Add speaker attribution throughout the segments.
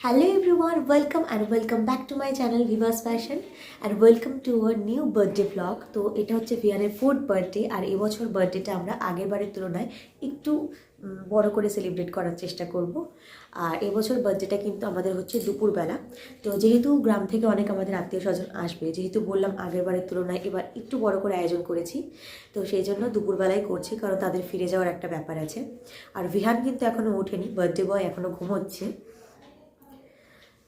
Speaker 1: Hello everyone, welcome and welcome back to my channel Viva's Fashion and welcome to a new birthday vlog. তো এটা হচ্ছে ভিয়ানের fourth birthday আর এবছর বার্থডেটা আমরা আগের বারের তুলনায় একটু বড় করে সেলিব্রেট করার চেষ্টা করব। আর এবছর বার্থডেটা কিন্তু আমাদের হচ্ছে দুপুরবেলা। তো যেহেতু গ্রাম থেকে অনেক আমাদের আত্মীয় স্বজন আসবে যেহেতু বললাম আগের বারের তুলনায় এবার একটু বড় করে আয়োজন করেছি তো সেই জন্য দুপুরবেলায় করছি কারণ তাদের ফিরে যাওয়ার একটা ব্যাপার আছে। আর ভিহান কিন্তু এখনও ওঠেনি বার্থডে বয় এখনও ঘুমোচ্ছে।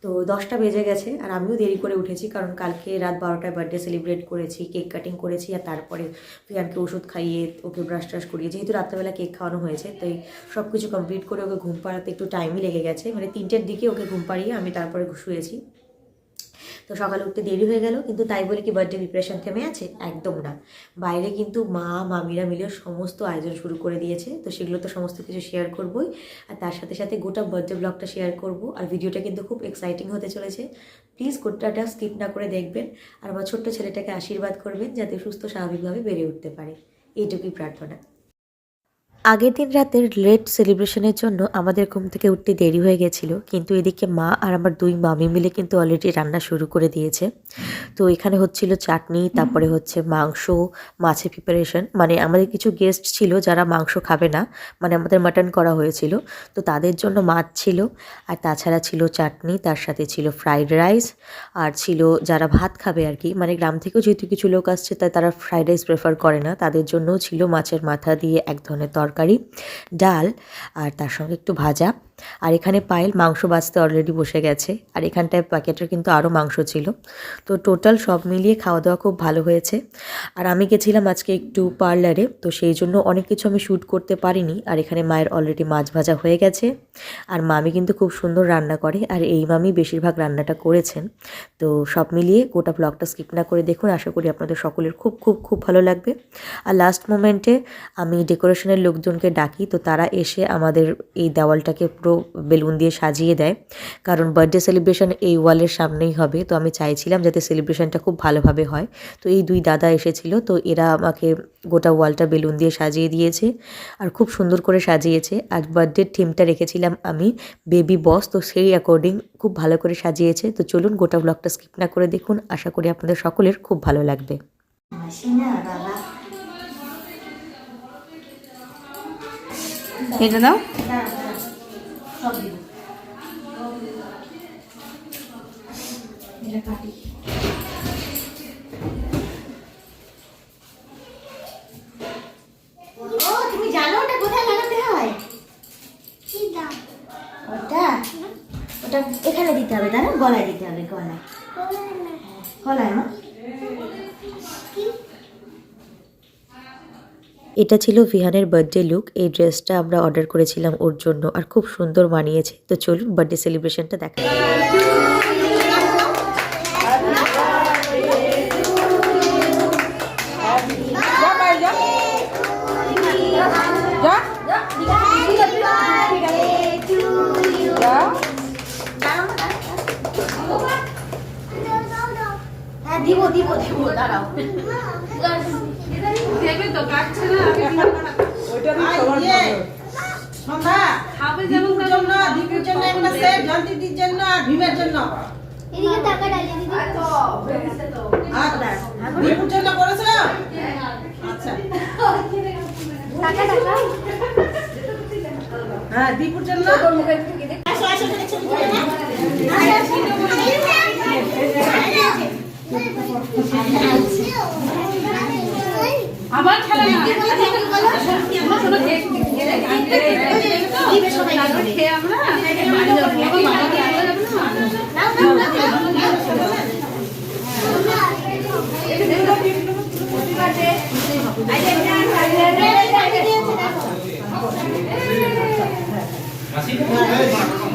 Speaker 1: তো দশটা বেজে গেছে আর আমিও দেরি করে উঠেছি কারণ কালকে রাত বারোটায় বার্থডে সেলিব্রেট করেছি কেক কাটিং করেছি আর তারপরে প্রিয়ানকে ওষুধ খাইয়ে ওকে ব্রাশ ট্রাশ করিয়ে, যেহেতু রাত্রেবেলা কেক খাওয়ানো হয়েছে, তাই সব কিছু কমপ্লিট করে ওকে ঘুম পাড়াতে একটু টাইমই লেগে গেছে। মানে তিনটের দিকে ওকে ঘুম পাড়িয়ে আমি তারপরে শুয়েছি। তো সকালে উঠতে দেরি হয়ে গেল, কিন্তু তাই বলে কি বার্থডে প্রিপারেশন থেমে আছে? একদম না। বাইরে কিন্তু মা, মামিরা মিলে সমস্ত আয়োজন শুরু করে দিয়েছে, তো সেগুলো তো সমস্ত কিছু শেয়ার করবই। আর তার সাথে সাথে গোটা বার্থডে ব্লগটা শেয়ার করব। আর ভিডিওটা কিন্তু খুব এক্সাইটিং হতে চলেছে। প্লিজ গোটাটা স্কিপ না করে দেখবেন, আর আমার ছোট্ট ছেলেটাকে আশীর্বাদ করবেন, যাতে সুস্থ স্বাভাবিকভাবে বেড়ে উঠতে পারে। এইটুকুই প্রার্থনা। আগের দিন রাতের লেট সেলিব্রেশনের জন্য আমাদের ঘুম থেকে উঠতে দেরি হয়ে গেছিল, কিন্তু এদিকে মা আর আমার দুই মামি মিলে কিন্তু অলরেডি রান্না শুরু করে দিয়েছে। তো এখানে হচ্ছিল চাটনি, তারপরে হচ্ছে মাংস, মাছের প্রিপারেশন মানে আমাদের কিছু গেস্ট ছিল যারা মাংস খাবে না মানে আমাদের মাটন করা হয়েছিল। তো তাদের জন্য মাছ ছিল, আর তাছাড়া ছিল চাটনি, তার সাথে ছিল ফ্রাইড রাইস আর ছিল যারা ভাত খাবে আর কি মানে গ্রাম থেকেও যেহেতু কিছু লোক আসছে, তাই তারা ফ্রাইড রাইস প্রেফার করে না, তাদের জন্যও ছিল মাছের মাথা দিয়ে এক ধরনের তরকারি ডাল আর তার সঙ্গে একটু ভাজা। আর এখানে পায়েল মাংস বাঁচতে অলরেডি বসে গেছে। আর এখানটায় প্যাকেটের কিন্তু আরও মাংস ছিল। তো টোটাল সব মিলিয়ে খাওয়া দাওয়া খুব ভালো হয়েছে। আর আমি গেছিলাম আজকে একটু পার্লারে তো সেই জন্য অনেক কিছু আমি শ্যুট করতে পারিনি। আর এখানে মায়ের অলরেডি মাছ ভাজা হয়ে গেছে। আর মামি কিন্তু খুব সুন্দর রান্না করে। আর এই মামি বেশিরভাগ রান্নাটা করেছেন। তো সব মিলিয়ে গোটা ব্লগটা স্কিপ না করে দেখুন। আশা করি আপনাদের সকলের খুব খুব খুব ভালো লাগবে। আর লাস্ট মোমেন্টে আমি ডেকোরেশনের লোকজনকে ডাকি। তো তারা এসে আমাদের এই দেওয়ালটাকে পুরো বেলুন দিয়ে সাজিয়ে দেয়। কারণ বার্থডে সেলিব্রেশন এই ওয়ালের সামনেই হবে। তো আমি চাইছিলাম যাতে সেলিব্রেশনটা খুব ভালোভাবে হয়। তো এই দুই দাদা এসেছিল। তো এরা আমাকে গোটা ওয়ালটা বেলুন দিয়ে সাজিয়ে দিয়েছে আর খুব সুন্দর করে সাজিয়েছে। আর বার্থডের থিমটা রেখেছিলাম আমি বেবি বস তো সেই অ্যাকর্ডিং খুব ভালো করে সাজিয়েছে। তো চলুন গোটা ব্লগটা স্কিপ না করে দেখুন। আশা করি আপনাদের সকলের খুব ভালো লাগবে।
Speaker 2: এটা দাও।
Speaker 1: ও তুমি জানো ওটা কোথায় লাগাতে হয়? ওটা? ওটা এখানে দিতে হবে তাই না? গলায় দিতে হবে গলায়। গলায় মা এটা ছিল ভিহানের বার্থডে লুক এই ড্রেসটা আমরা অর্ডার করেছিলাম ওর জন্য আর খুব সুন্দর মানিয়েছে। তো চলুন বার্থডে সেলিব্রেশনটা দেখা যাক।
Speaker 2: যা পাই যা
Speaker 1: হ্যাঁ দিব দিব দিব দাঁড়াও
Speaker 2: ওইটা দিয়ে সবার
Speaker 3: ইয়ে,
Speaker 2: ভালো।
Speaker 3: সন্ধ্যা দীপুর জন্য দীপুর জন্য একটা সেট জয়ন্তীর জন্য আর ভীমের জন্য।
Speaker 4: এদিকে টাকা ডালিয়ে দিদি
Speaker 3: আর দীপুর জন্য করেছ? আচ্ছা।
Speaker 4: টাকা টাকা
Speaker 3: হ্যাঁ? দীপুর জন্য?
Speaker 1: আসো আসো এখানে ছবি তুলে নাও।
Speaker 2: আবার খেলা খেয়ে আমরা বাড়ি যাব বাবা বাবাকে আনতে যাবে না
Speaker 1: হ্যাঁ, পরে দেখবে। আর পায়ে ধরে রেখে দেবো। হ্যাঁ, কেক দেবো, হ্যাঁ, দেবো, দাও, হাতটা ধুয়ে আসি।
Speaker 2: ওই যে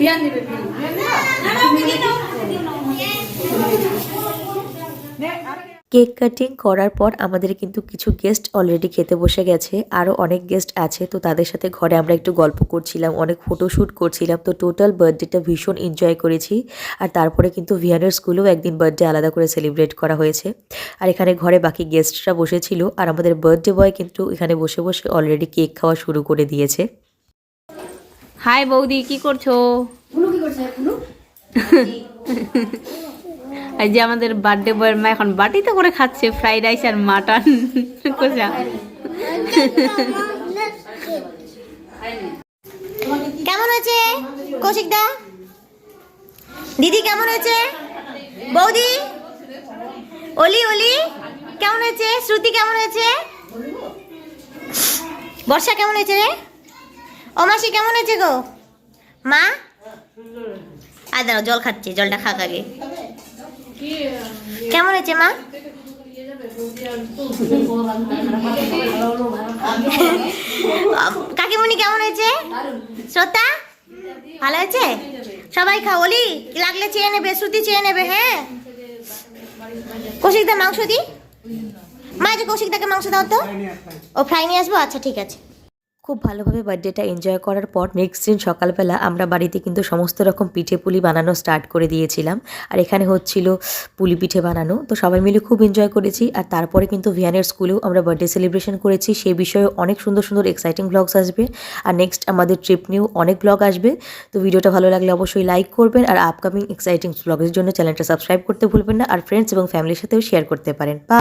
Speaker 2: বিয়ান দিবে বিয়ান।
Speaker 1: না, না, ওকে দিয়ে দাও, ওকে দিয়ে দাও। কেক কাটিং করার পর আমাদের কিন্তু কিছু গেস্ট অলরেডি খেতে বসে গেছে। আরও অনেক গেস্ট আছে তো তাদের সাথে ঘরে আমরা একটু গল্প করছিলাম অনেক ফটোশ্যুট করছিলাম। তো টোটাল বার্থডেটা ভীষণ এনজয় করেছি। আর তারপরে কিন্তু ভিয়ানের স্কুলেও একদিন বার্থডে আলাদা করে সেলিব্রেট করা হয়েছে। আর এখানে ঘরে বাকি গেস্টরা বসেছিল। আর আমাদের বার্থডে বয় কিন্তু এখানে বসে বসে অলরেডি কেক খাওয়া শুরু করে দিয়েছে।
Speaker 2: হাই বৌদি কি করছ? এই যে আমাদের বার্থডে বয়ের মা এখন বাটিতে করে খাচ্ছে, ফ্রাইড রাইস আর মাটন। কষা।
Speaker 1: কেমন হয়েছে, কৌশিক দা? দিদি কেমন হয়েছে? বৌদি? অলি অলি, কেমন হয়েছে? শ্রুতি কেমন হয়েছে? বর্ষা কেমন হয়েছে রে? ও মাসি কেমন হয়েছে গো? মা? আর জল খাচ্ছে, জলটা খাক আগে। কেমন হয়েছে, মা? কাকিমণি কেমন হয়েছে? শ্রোতা ভালো হয়েছে? সবাই খাও। অলি, লাগলে চেয়ে নেবে, শ্রুতি চেয়ে নেবে হ্যাঁ? কৌশিকদা মাংস দি? মা যে কৌশিকদাকে মাংস দাও তো। ও ফ্রাই নিয়ে আসব? আচ্ছা ঠিক আছে। খুব ভালোভাবে বার্থডেটা এনজয় করার পর নেক্সট দিন সকালবেলা আমরা বাড়িতে কিন্তু সমস্ত রকম পিঠে পুলি বানানো স্টার্ট করে দিয়েছিলাম। আর এখানে হচ্ছিল পুলি পিঠে বানানো। তো সবাই মিলে খুব এনজয় করেছি। আর তারপরে কিন্তু ভিয়ানের স্কুলেও আমরা বার্থডে সেলিব্রেশন করেছি। সেই বিষয়ে অনেক সুন্দর সুন্দর এক্সাইটিং ব্লগস আসবে। আর নেক্সট আমাদের ট্রিপ নিয়েও অনেক ব্লগ আসবে। তো ভিডিওটা ভালো লাগলে অবশ্যই লাইক করবেন। আর আপকামিং এক্সাইটিং ব্লগের জন্য চ্যানেলটা সাবস্ক্রাইব করতে ভুলবেন না। আর ফ্রেন্ডস এবং ফ্যামিলির সাথেও শেয়ার করতে পারেন। বা